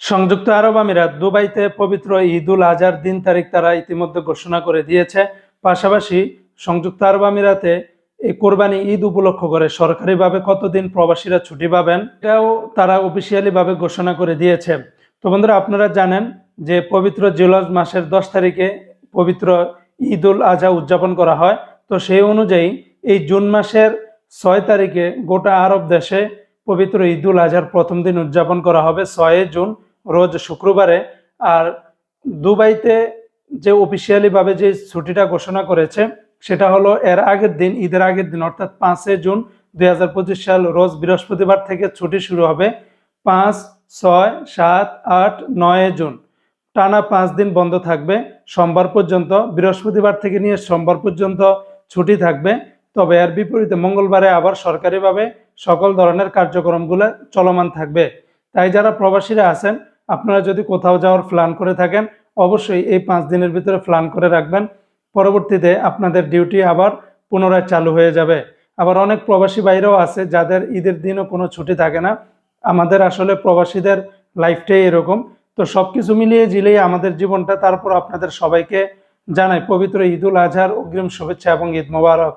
সংযুক্ত আরব আমিরাত দুবাইতে পবিত্র ঈদ উল আজহার দিন তারিখ তারা ইতিমধ্যে ঘোষণা করে দিয়েছে। পাশাপাশি সংযুক্ত আরব আমিরাতে এই কোরবানি ঈদ উপলক্ষ করে সরকারিভাবে কতদিন প্রবাসীরা ছুটি পাবেন, এটাও তারা অফিসিয়ালি ভাবে ঘোষণা করে দিয়েছে। তো বন্ধুরা, আপনারা জানেন যে পবিত্র জুলজ মাসের দশ তারিখে পবিত্র ঈদ উল আজহা উদযাপন করা হয়। তো সেই অনুযায়ী এই জুন মাসের ছয় তারিখে গোটা আরব দেশে পবিত্র ঈদ উল আজহার প্রথম দিন উদযাপন করা হবে, ছয় জুন। রোজ শুক্রবারে আর দুবাইতে যে অফিসিয়ালিভাবে যে ছুটিটা ঘোষণা করেছে, সেটা হলো এর আগের দিন, ঈদের আগের দিন, অর্থাৎ পাঁচই জুন দু হাজার পঁচিশ সাল রোজ বৃহস্পতিবার থেকে ছুটি শুরু হবে পাঁচ, ছয়, সাত, আট, নয় জুন। টানা পাঁচ দিন বন্ধ থাকবে। সোমবার পর্যন্ত, বৃহস্পতিবার থেকে নিয়ে সোমবার পর্যন্ত ছুটি থাকবে। তবে এর বিপরীতে মঙ্গলবারে আবার সরকারিভাবে সকল ধরনের কার্যক্রমগুলো চলমান থাকবে। তাই যারা প্রবাসীরা আছেন আপনারা যদি কোথাও যাওয়ার প্ল্যান করে থাকেন, অবশ্যই এই পাঁচ দিনের ভিতরে প্ল্যান করে রাখবেন। পরবর্তীতে আপনাদের ডিউটি আবার পুনরায় চালু হয়ে যাবে। আবার অনেক প্রবাসী বাইরেও আছে যাদের ঈদের দিনও কোনো ছুটি থাকে না। আমাদের আসলে প্রবাসীদের লাইফটাই এরকম। তো সব কিছু মিলিয়ে জিলিয়ে আমাদের জীবনটা, তারপর আপনাদের সবাইকে জানাই পবিত্র ঈদুল আজহার অগ্রিম শুভেচ্ছা এবং ঈদ মোবারক।